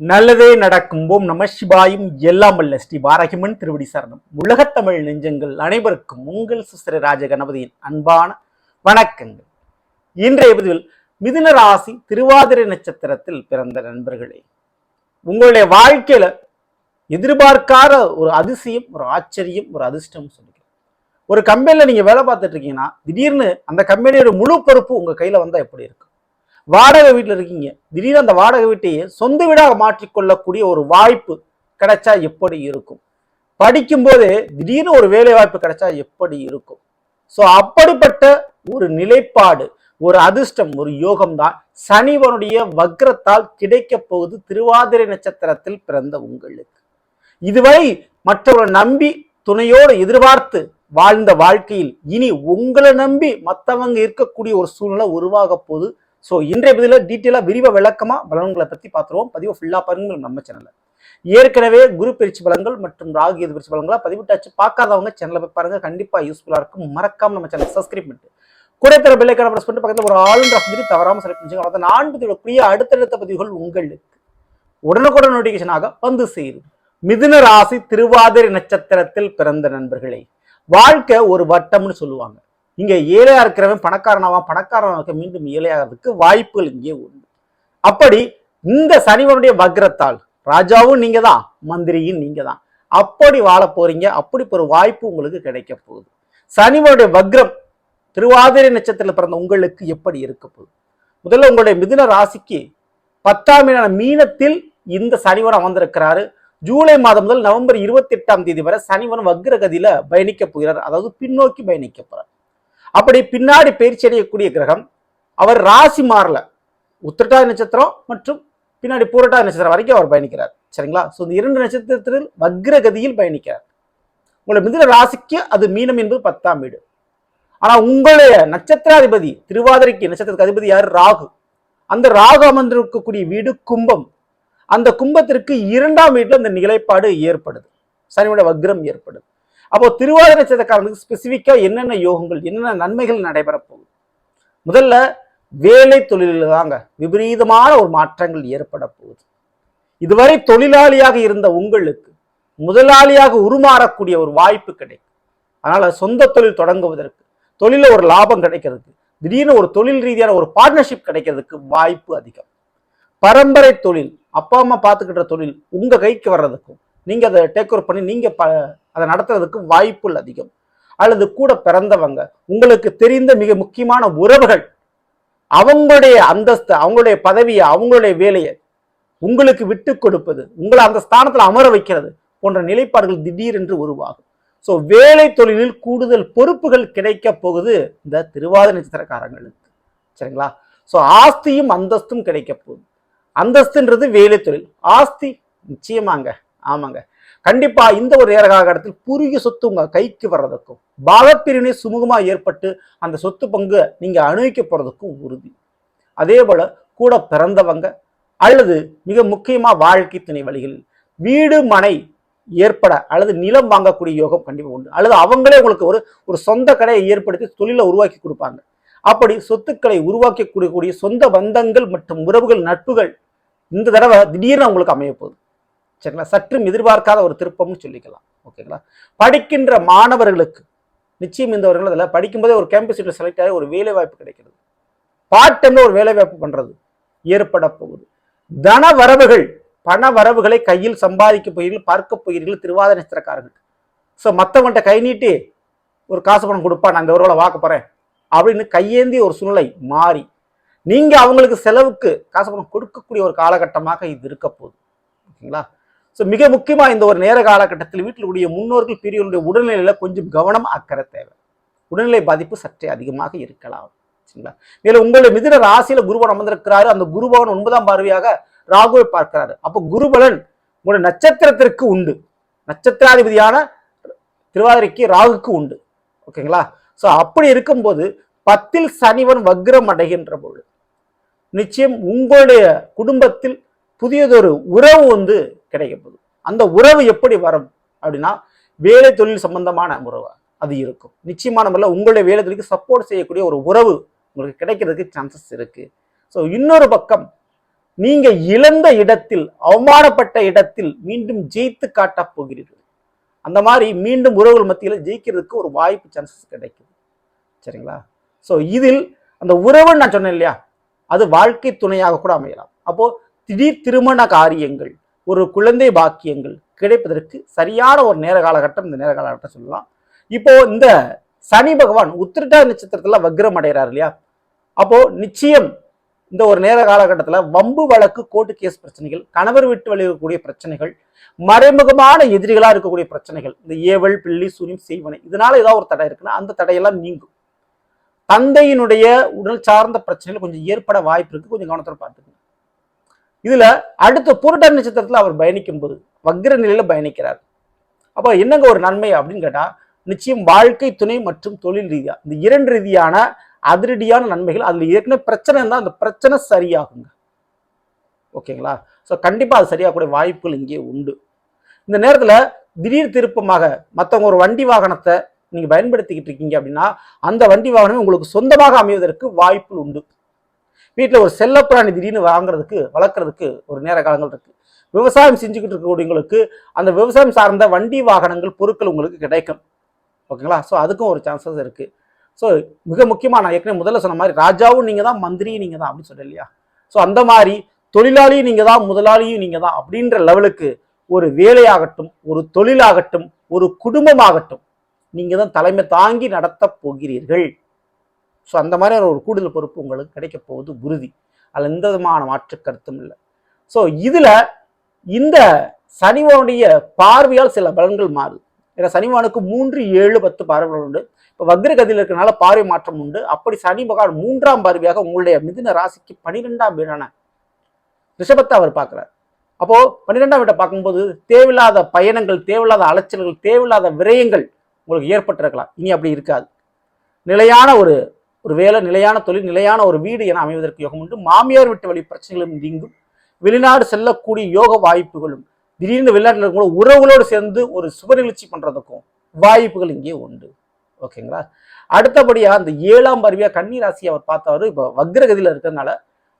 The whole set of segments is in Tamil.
நல்லதே நடக்கும். ஓம் நம சிவாயும். எல்லாம் அல்ல ஸ்ரீ வாரகிமன் திருவடி சரணம். உலகத்தமிழ் நெஞ்சங்கள் அனைவருக்கும் உங்கள் சிஸ்டர் ராஜ கணபதியின் அன்பான வணக்கங்கள். இன்றைய பதிவில் மிதுன ராசி திருவாதிரை நட்சத்திரத்தில் பிறந்த நண்பர்களே உங்களுடைய வாழ்க்கையில எதிர்பார்க்காத ஒரு அதிசயம் ஒரு ஆச்சரியம் ஒரு அதிர்ஷ்டம் சொல்லிக்கிறேன் ஒரு கம்பெனியில் நீங்கள் வேலை பார்த்துட்டு இருக்கீங்கன்னா திடீர்னு அந்த கம்பெனியோட முழு பொறுப்பு உங்கள் கையில் வந்தால் எப்படி இருக்கும்? வாடகை வீட்டில் இருக்கீங்க. திடீர்னு அந்த வாடகை வீட்டையே சொந்த வீடாக மாற்றிக்கொள்ளக்கூடிய ஒரு வாய்ப்பு கிடைச்சா எப்படி இருக்கும்? படிக்கும்போதே திடீர்னு ஒரு வேலை வாய்ப்பு கிடைச்சா எப்படி இருக்கும்? ஸோ அப்படிப்பட்ட ஒரு நிலைப்பாடு ஒரு அதிர்ஷ்டம் ஒரு யோகம் தான் சனிவனுடைய வக்ரத்தால் கிடைக்க போகுது திருவாதிரை நட்சத்திரத்தில் பிறந்த உங்களுக்கு. இதுவரை மற்றவரை நம்பி துணையோடு எதிர்பார்த்து வாழ்ந்த வாழ்க்கையில் இனி உங்களை நம்பி மற்றவங்க இருக்கக்கூடிய ஒரு சூழ்நிலை உருவாக போகுது. ஸோ இன்றைய பதிவில் டீட்டெயிலாக விரிவாக விளக்கமாக பலன்களை பற்றி பார்த்துருவோம். பதிவு ஃபுல்லாக பாருங்கள் நம்ம சேனலில் ஏற்கனவே குரு பயிற்சி பலன்கள் மற்றும் ராகு எது பயிற்சி பலன்களாக பதிவிட்டாச்சு. பார்க்காதவங்க சேனலை போய் பாருங்கள் கண்டிப்பாக யூஸ்ஃபுல்லாக இருக்கும். மறக்காமல் நம்ம சேனல் சப்ஸ்கிரைப் பண்ணிட்டு. கூட தர பெல்லைக்கான ப்ரெஸ் பண்ணிட்டு பக்கத்தில் ஒரு ஆளுன்ற அப்படி தவறாமல் செலக்ட் பண்ணிச்சுங்க அதை நான் பதிவுடைய அடுத்தடுத்த பதிவுகள் உங்களுக்கு உடனுக்குடன் நோட்டிஃபிகேஷனாக வந்து சேரும். மிதுன ராசி திருவாதிரை நட்சத்திரத்தில் பிறந்த நண்பர்களே வாழ்க்கை ஒரு வட்டம்னு சொல்லுவாங்க. இங்கே ஏழையாக இருக்கிறவன் பணக்காரனாவா பணக்காரனாக மீண்டும் ஏழையாகிறதுக்கு வாய்ப்புகள் இங்கே உண்டு. அப்படி இந்த சனிவனுடைய வக்ரத்தால் ராஜாவும் நீங்கள் தான் மந்திரியும் நீங்கள் தான் அப்படி வாழ போறீங்க அப்படி ஒரு வாய்ப்பு உங்களுக்கு கிடைக்க போகுது. சனிவனுடைய வக்ரம் திருவாதிரை நட்சத்திரத்தில் பிறந்த உங்களுக்கு எப்படி இருக்க போகுது? முதல்ல உங்களுடைய மிதுன ராசிக்கு பத்தாம் மீனான மீனத்தில் இந்த சனிவன் அமர்ந்திருக்கிறாரு. ஜூலை மாதம் முதல் நவம்பர் இருபத்தி எட்டாம் தேதி வரை சனிவன் வக்ரகதியில பயணிக்க போகிறார். அதாவது பின்னோக்கி பயணிக்க போறார். அப்படி பின்னாடி பயிற்சி அடையக்கூடிய கிரகம் அவர் ராசி மாறல. உத்திரட்டாதி நட்சத்திரம் மற்றும் பின்னாடி பூரட்டாதி நட்சத்திரம் வரைக்கும் அவர் பயணிக்கிறார். சரிங்களா? ஸோ இந்த இரண்டு நட்சத்திரத்தில் வக்ரகதியில் பயணிக்கிறார். உங்களை மிதுன ராசிக்கு அது மீனம் என்பது பத்தாம் வீடு. ஆனால் உங்களுடைய நட்சத்திராதிபதி திருவாதிரைக்கு நட்சத்திரத்துக்கு அதிபதி யார்? ராகு. அந்த ராகு அமர்ந்திருக்கக்கூடிய வீடு கும்பம். அந்த கும்பத்திற்கு இரண்டாம் வீட்டில் அந்த நிலைப்பாடு ஏற்படுது. சனியோட வக்ரம் ஏற்படுது. அப்போ திருவாதிரை நட்சத்திரக்காரனுக்கு ஸ்பெசிஃபிக்காக என்னென்ன யோகங்கள் என்னென்ன நன்மைகள் நடைபெற போகுது? முதல்ல வேலை தொழிலில் தாங்க விபரீதமான ஒரு மாற்றங்கள் ஏற்பட போகுது. இதுவரை தொழிலாளியாக இருந்த உங்களுக்கு முதலாளியாக உருமாறக்கூடிய ஒரு வாய்ப்பு கிடைக்கும். அதனால் சொந்த தொழில் தொடங்குவதற்கு தொழிலில் ஒரு லாபம் கிடைக்கிறதுக்கு திடீர்னு ஒரு தொழில் ரீதியான ஒரு பார்ட்னர்ஷிப் கிடைக்கிறதுக்கு வாய்ப்பு அதிகம். பரம்பரை தொழில் அப்பா அம்மா பார்த்துக்கிட்ட தொழில் உங்கள் கைக்கு வர்றதுக்கும் நீங்கள் அதை டேக் ஓவர் பண்ணி நீங்கள் ப அதை நடத்துறதுக்கு வாய்ப்புகள் அதிகம். அல்லது கூட பிறந்தவங்க உங்களுக்கு தெரிந்த மிக முக்கியமான உறவுகள் அவங்களுடைய அந்தஸ்து அவங்களுடைய பதவியை அவங்களுடைய வேலையை உங்களுக்கு விட்டு கொடுப்பது உங்களை அந்த ஸ்தானத்தில் அமர வைக்கிறது போன்ற நிலைப்பாடுகள் திடீரென்று உருவாகும். ஸோ வேலை தொழிலில் கூடுதல் பொறுப்புகள் கிடைக்க போகுது இந்த திருவாத நட்சத்திரக்காரங்களுக்கு. சரிங்களா? ஸோ ஆஸ்தியும் அந்தஸ்தும் கிடைக்க போகுது. அந்தஸ்துன்றது வேலை தொழில். ஆஸ்தி நிச்சயமாங்க. ஆமாங்க. கண்டிப்பா இந்த ஒரு நேர காலகட்டத்தில் பூர்வீக சொத்து உங்க கைக்கு வர்றதுக்கும் பாகப்பிரிவினை சுமூகமாக ஏற்பட்டு அந்த சொத்து பங்கு நீங்க அனுபவிக்க போறதுக்கும் உறுதி. அதே போல கூட பிறந்தவங்க அல்லது மிக முக்கியமா வாழ்க்கை துணை வழிகளில் வீடு மனை ஏற்பட அல்லது நிலம் வாங்கக்கூடிய யோகம் கண்டிப்பாக உண்டு. அல்லது அவங்களே உங்களுக்கு ஒரு ஒரு சொந்த கடையை ஏற்படுத்தி தொழிலை உருவாக்கி கொடுப்பாங்க. அப்படி சொத்துக்களை உருவாக்கி கொடுக்கக்கூடிய சொந்த பந்தங்கள் மற்றும் உறவுகள் நட்புகள் இந்த தடவை திடீர்னு உங்களுக்கு அமையப்போகுது சரிங்களா? சற்றும் எதிர்பார்க்காத ஒரு திருப்பம்னு சொல்லிக்கலாம். ஓகேங்களா? படிக்கின்ற மாணவர்களுக்கு நிச்சயம் இந்த வருங்கள் அதில் படிக்கும்போதே ஒரு கேம்பஸ் சீட்டில் செலக்ட் ஆகி ஒரு வேலை வாய்ப்பு கிடைக்கிறது பார்ட் டைம்ல ஒரு வேலை வாய்ப்பு பண்ணுறது ஏற்பட போகுது. தன வரவுகள் பண வரவுகளை கையில் சம்பாதிக்க போகிறீர்கள் பார்க்க போகிறீர்கள் திருவாத நட்சத்திரக்காரர்கள் ஸோ மற்றவங்கள்ட்ட கை நீட்டி ஒரு காசு பணம் கொடுப்பா நான் இந்த ஒருவேளை வாக்க போகிறேன் அப்படின்னு கையேந்தி ஒரு சூழ்நிலை மாறி நீங்கள் அவங்களுக்கு செலவுக்கு காசு பணம் கொடுக்கக்கூடிய ஒரு காலகட்டமாக இது இருக்க போகுது. ஓகேங்களா? ஸோ மிக முக்கியமாக இந்த ஒரு நேர காலகட்டத்தில் வீட்டில் உடைய முன்னோர்கள் பெரியவருடைய உடல்நிலையில கொஞ்சம் கவனம் அக்கறை தேவை. உடல்நிலை பாதிப்பு சற்றே அதிகமாக இருக்கலாம். சரிங்களா? மேலும் உங்களுடைய மிதிர ராசியில குருபவன் அமர்ந்திருக்கிறாரு. அந்த குருபவன் ஒன்பதாம் பார்வையாக ராகுவை பார்க்கிறாரு. அப்போ குருபலன் உங்களுடைய நட்சத்திரத்திற்கு உண்டு. நட்சத்திராதிபதியான திருவாதிரைக்கு ராகுக்கு உண்டு. ஓகேங்களா? ஸோ அப்படி இருக்கும்போது பத்தில் சனிவன் வக்ரம் அடைகின்ற பொழுது நிச்சயம் உங்களுடைய குடும்பத்தில் புதியதொரு உறவு வந்து கிடைக்க போகுது அந்த உறவு எப்படி வரும் அப்படின்னா வேலை தொழில் சம்பந்தமான உறவு அது இருக்கும். நிச்சயமான முறையில் உங்களுடைய வேலை தொழிலுக்கு சப்போர்ட் செய்யக்கூடிய ஒரு உறவு உங்களுக்கு கிடைக்கிறதுக்கு சான்சஸ் இருக்குது ஸோ இன்னொரு பக்கம் நீங்க இழந்த இடத்தில் அவமானப்பட்ட இடத்தில் மீண்டும் ஜெயித்து காட்டப் போகிறீர்கள். அந்த மாதிரி மீண்டும் உறவுகள் மத்தியில் ஜெயிக்கிறதுக்கு ஒரு வாய்ப்பு சான்சஸ் கிடைக்கும் சரிங்களா? ஸோ இதில் அந்த உறவுன்னு நான் சொன்னேன் இல்லையா? அது வாழ்க்கை துணையாக கூட அமையலாம். அப்போ திடீர் திருமண காரியங்கள் ஒரு குழந்தை பாக்கியங்கள் கிடைப்பதற்கு சரியான ஒரு நேர காலகட்டம் இந்த நேர காலகட்டம் சொல்லலாம். இப்போ இந்த சனி பகவான் உத்திரட்டா நட்சத்திரத்துல வக்ரம் அடைகிறார் இல்லையா? அப்போ நிச்சயம் இந்த ஒரு நேர காலகட்டத்தில் வம்பு வழக்கு கோர்ட்டு கேஸ் பிரச்சனைகள் கணவர் விட்டு வெளியக்கூடிய பிரச்சனைகள் மறைமுகமான எதிரிகளாக இருக்கக்கூடிய பிரச்சனைகள் இந்த ஏவல் பிள்ளி சூரியம் செய்வனை இதனால ஏதாவது ஒரு தடை இருக்குன்னா அந்த தடையெல்லாம் நீங்கும். தந்தையினுடைய உடல் சார்ந்த பிரச்சனைகள் கொஞ்சம் ஏற்பட வாய்ப்பு இருக்கு. கொஞ்சம் கவனத்தில் பார்த்துக்கணும் இதுல அடுத்த புரட்ட நட்சத்திரத்துல அவர் பயணிக்கும் போது வக்ர நிலையில பயணிக்கிறார். அப்போ என்னங்க ஒரு நன்மை அப்படின்னு கேட்டா நிச்சயம் வாழ்க்கை துணை மற்றும் தொழில் ரீதியா இந்த இரண்டு ரீதியான அதிரடியான நன்மைகள் அதுல ஏற்கனவே பிரச்சனை இருந்தால் அந்த பிரச்சனை சரியாகுங்க. ஓகேங்களா? ஸோ கண்டிப்பாக அது சரியாகக்கூடிய வாய்ப்புகள் இங்கே உண்டு. இந்த நேரத்தில் திடீர் திருப்பமாக மற்றவங்க ஒரு வண்டி வாகனத்தை நீங்கள் பயன்படுத்திக்கிட்டு இருக்கீங்க அப்படின்னா அந்த வண்டி வாகனம் உங்களுக்கு சொந்தமாக அமைவதற்கு வாய்ப்புகள் உண்டு. வீட்டில் ஒரு செல்லப்பிராணி திடீர்னு வாங்குறதுக்கு வளர்க்குறதுக்கு ஒரு நேர காலங்கள் இருக்குது விவசாயம் செஞ்சுக்கிட்டு இருக்கக்கூடியவங்களுக்கு அந்த விவசாயம் சார்ந்த வண்டி வாகனங்கள் பொருட்கள் உங்களுக்கு கிடைக்கும். ஓகேங்களா? ஸோ அதுக்கும் ஒரு சான்சஸ் இருக்குது ஸோ மிக முக்கியமாக நான் ஏற்கனவே முதல்ல சொன்ன மாதிரி ராஜாவும் நீங்கள் தான் மந்திரியும் நீங்கள் தான் அப்படின்னு சொல்கிறேன் இல்லையா? ஸோ அந்த மாதிரி தொழிலாளியும் நீங்கள் தான் முதலாளியும் நீங்கள் தான் அப்படின்ற லெவலுக்கு ஒரு வேலையாகட்டும் ஒரு தொழிலாகட்டும் ஒரு குடும்பமாகட்டும் நீங்கள் தான் தலைமை தாங்கி நடத்தப் போகிறீர்கள். ஸோ அந்த மாதிரி ஒரு கூடுதல் பொறுப்பு உங்களுக்கு கிடைக்க போவது உறுதி. அதில் எந்த விதமான மாற்று கருத்தும் இல்லை. ஸோ இதில் இந்த சனிவனுடைய பார்வையால் சில பலன்கள் மாறுது. ஏன்னா சனிவானுக்கு மூன்று ஏழு பத்து பார்வைகள் உண்டு. இப்போ வக்ரகதியில் இருக்கிறனால பார்வை மாற்றம் உண்டு. அப்படி சனி பகவான் மூன்றாம் பார்வையாக உங்களுடைய மிதுன ராசிக்கு பனிரெண்டாம் வீடான ரிஷபத்தை அவர் பார்க்குறார். அப்போது பன்னிரெண்டாம் வீட்டை பார்க்கும்போது தேவையில்லாத பயணங்கள் தேவையில்லாத அலைச்சல்கள் தேவையில்லாத விரயங்கள் உங்களுக்கு ஏற்பட்டிருக்கலாம். இனி அப்படி இருக்காது. நிலையான ஒரு ஒரு வேலை நிலையான தொழில் நிலையான ஒரு வீடு என அமைவதற்கு யோகம் உண்டு. மாமியார் விட்டு வழி பிரச்சனைகளும் நீங்கும். வெளிநாடு செல்லக்கூடிய யோக வாய்ப்புகளும் திடீர்னு வெளிநாட்டில் கூட உறவுகளோடு சேர்ந்து ஒரு சுப நிகழ்ச்சி பண்ணுறதுக்கும் வாய்ப்புகள் இங்கே உண்டு. ஓகேங்களா? அடுத்தபடியாக அந்த ஏழாம் பருவியாக கன்னி ராசியை அவர் பார்த்தவர் இப்போ வக்ரகதியில் இருக்கிறதுனால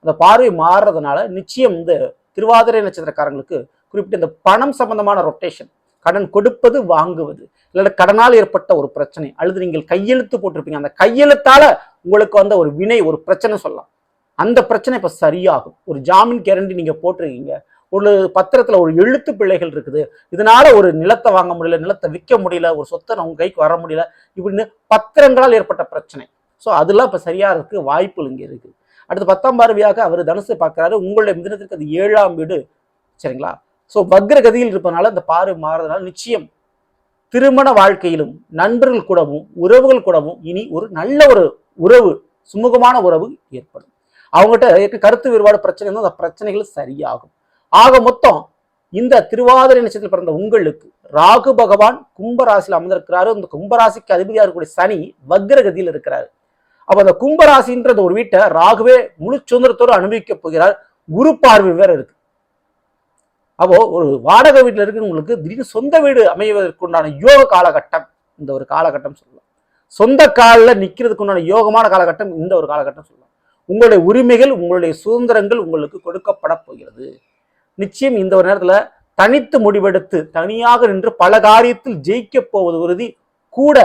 அந்த பார்வை மாறுறதுனால நிச்சயம் இந்த திருவாதிரை நட்சத்திரக்காரங்களுக்கு குறிப்பிட்ட இந்த பணம் சம்பந்தமான ரொட்டேஷன் கடன் கொடுப்பது வாங்குவது இல்லைன்னா கடனால் ஏற்பட்ட ஒரு பிரச்சனை அல்லது நீங்கள் கையெழுத்து போட்டிருப்பீங்க. அந்த கையெழுத்தால உங்களுக்கு வந்த ஒரு வினை ஒரு பிரச்சனை சொல்லலாம். அந்த பிரச்சனை இப்போ சரியாகும். ஒரு ஜாமீன் கேரண்டி நீங்கள் போட்டிருக்கீங்க. ஒரு பத்திரத்தில் ஒரு எழுத்து பிள்ளைகள் இருக்குது. இதனால ஒரு நிலத்தை வாங்க முடியல நிலத்தை விற்க முடியல ஒரு சொத்தை உங்கள் கைக்கு வர முடியல இப்படின்னு பத்திரங்களால் ஏற்பட்ட பிரச்சனை. ஸோ அதெல்லாம் இப்போ சரியா இருக்கு வாய்ப்புகள் இங்கே இருக்குது அடுத்து பத்தாம் பார்வையாக அவர் தனுசு பார்க்குறாரு. உங்களுடைய மிதனத்திற்கு அது ஏழாம் வீடு. சரிங்களா? ஸோ வக்ரகதியில் இருப்பதனால அந்த பார்வை மாறுறதுனால நிச்சயம் திருமண வாழ்க்கையிலும் நண்பர்கள் கூடவும் உறவுகள் கூடவும் இனி ஒரு நல்ல ஒரு உறவு சுமூகமான உறவு ஏற்படும். அவங்ககிட்ட ஏற்கனவே கருத்து வேறுபாடு பிரச்சனை இருந்தால் அந்த பிரச்சனைகள் சரியாகும். ஆக மொத்தம் இந்த திருவாதிரை நட்சத்திரத்தில் பிறந்த உங்களுக்கு ராகு பகவான் கும்பராசியில் அமர்ந்திருக்கிறாரு. இந்த கும்பராசிக்கு அதிபதியாக இருக்கக்கூடிய சனி வக்ரகதியில் இருக்கிறாரு. அப்போ அந்த கும்பராசின்றது ஒரு வீட்டை ராகுவே முழு சுதந்திரத்தோடு அனுபவிக்க போகிறார். குரு பார்வை வேற இருக்கு. அப்போ ஒரு வாடகை வீட்டில் இருக்கிறவங்களுக்கு திடீர்னு சொந்த வீடு அமைவதற்கு உண்டான யோக காலகட்டம் இந்த ஒரு காலகட்டம் சொல்லலாம். சொந்த காலில் நிற்கிறதுக்கு உண்டான யோகமான காலகட்டம் இந்த ஒரு காலகட்டம் சொல்லலாம் உங்களுடைய உரிமைகள் உங்களுடைய சுதந்திரங்கள் உங்களுக்கு கொடுக்கப்பட போகிறது. நிச்சயம் இந்த ஒரு நேரத்தில் தனித்து முடிவெடுத்து தனியாக நின்று பல காரியத்தில் ஜெயிக்க போவது உறுதி கூட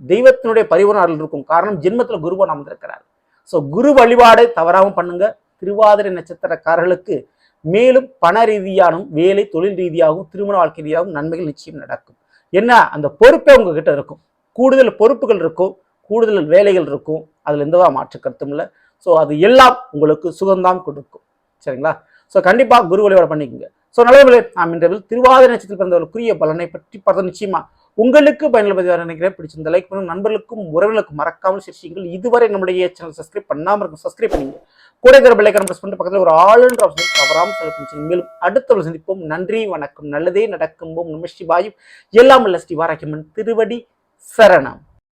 தெய்வத்தினுடைய பரிவரணம் இருக்கும் காரணம் ஜென்மத்தில் குருவன் அமர்ந்திருக்கிறார். ஸோ குரு வழிபாடை தவறாமல் பண்ணுங்க. திருவாதிரை நட்சத்திரக்காரர்களுக்கு மேலும் பண ரீதியானும் வேலை தொழில் ரீதியாகவும் திருமண வாழ்க்கை ரீதியாகவும் நன்மைகள் நிச்சயம் நடக்கும். என்ன? அந்த பொறுப்பே உங்ககிட்ட இருக்கும். கூடுதல் பொறுப்புகள் இருக்கும் கூடுதல் வேலைகள் இருக்கும். அதில் எந்த மாற்று கருத்தும் இல்லை. ஸோ அது எல்லாம் உங்களுக்கு சுகம்தான் கொடுக்கும். சரிங்களா? ஸோ கண்டிப்பாக குரு வழிபாடு பண்ணிக்கோங்க. ஸோ நல்லவர்களே நாம் இன்றைய திருவாதிரை நட்சத்திரத்தில் பிறந்தவர்களுக்குரிய பலனை பற்றி பார்த்த நிச்சயமா உங்களுக்கு பயனுள்ள பதிவாக நினைக்கிறேன். பிடிச்சிருந்த லைக் பண்ணும் நண்பர்களுக்கும் உறவுகளுக்கும் மறக்காமல் சிரிச்சிங்கள் இதுவரை நம்முடைய சேனல் சப்ஸ்கிரைப் பண்ணாமல் இருக்கும் சப்ஸ்கிரைப் பண்ணிங்க. கூட இருக்கிற பெல்லைக்கான ப்ரெஸ் பண்ணிட்டு பக்கத்தில் ஒரு ஆளுன்ற ஆப்ஷன் தவறாமல் செலக்ட் மேலும் அடுத்த ஒரு சந்திப்போம். நன்றி வணக்கம். நல்லதே நடக்கும். நம சிவாயும். எல்லாம் அல்ல ஸ்ரீ வாராக்கியம்மன் திருவடி சரணம்